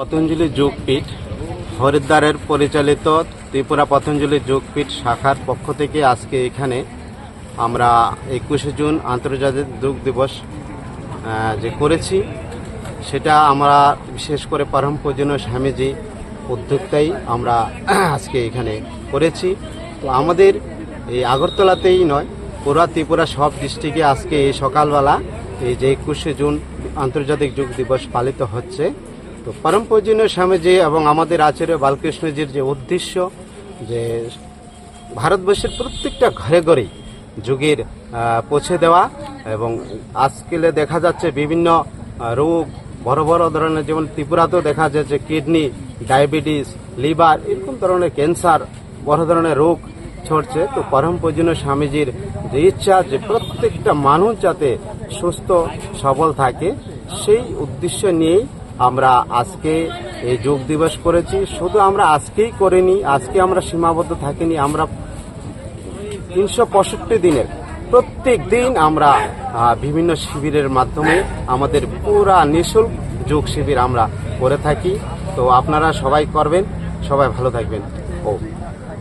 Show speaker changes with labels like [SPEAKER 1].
[SPEAKER 1] পতঞ্জলি যোগপীঠ, হরিদ্বারের পরিচালিত ত্রিপুরা পতঞ্জলি যোগপীঠ শাখার পক্ষ থেকে আজকে এখানে আমরা একুশে জুন আন্তর্জাতিক যোগ দিবস যে করেছি, সেটা আমরা বিশেষ করে পরম পূজনীয় স্বামীজি উদ্যোক্তাই আমরা আজকে এখানে করেছি। তো আমাদের এই আগরতলাতেই নয়, পুরা ত্রিপুরা সব ডিস্ট্রিক্টে আজকে এই সকালবেলা এই যে একুশে জুন আন্তর্জাতিক যোগ দিবস পালিত হচ্ছে। তো পরম পূজনীয় স্বামীজি এবং আমাদের আচার্য বালকৃষ্ণজির যে উদ্দেশ্য যে ভারতবর্ষের প্রত্যেকটা ঘরে ঘরেই যুগের পৌঁছে দেওয়া এবং আজকালে দেখা যাচ্ছে বিভিন্ন রোগ, বড় বড় ধরনের যেমন ত্রিপুরাতেও দেখা যাচ্ছে কিডনি, ডায়াবেটিস, লিভার, এরকম ধরনের ক্যান্সার, বড় ধরনের রোগ ছড়ছে। তো পরম পূজনীয় স্বামীজির যে ইচ্ছা যে প্রত্যেকটা মানুষ যাতে সুস্থ, সবল থাকে, সেই উদ্দেশ্য নিয়েই আমরা আজকে এই যোগ দিবস করেছি। শুধু আমরা আজকেই করিনি, আজকে আমরা সীমাবদ্ধ থাকিনি। আমরা তিনশো পঁয়ষট্টি দিনের প্রত্যেক দিন আমরা বিভিন্ন শিবিরের মাধ্যমে আমাদের পুরা নিঃশুল্ক যোগ শিবির আমরা করে থাকি। তো আপনারা সবাই করবেন, সবাই ভালো থাকবেন। ও।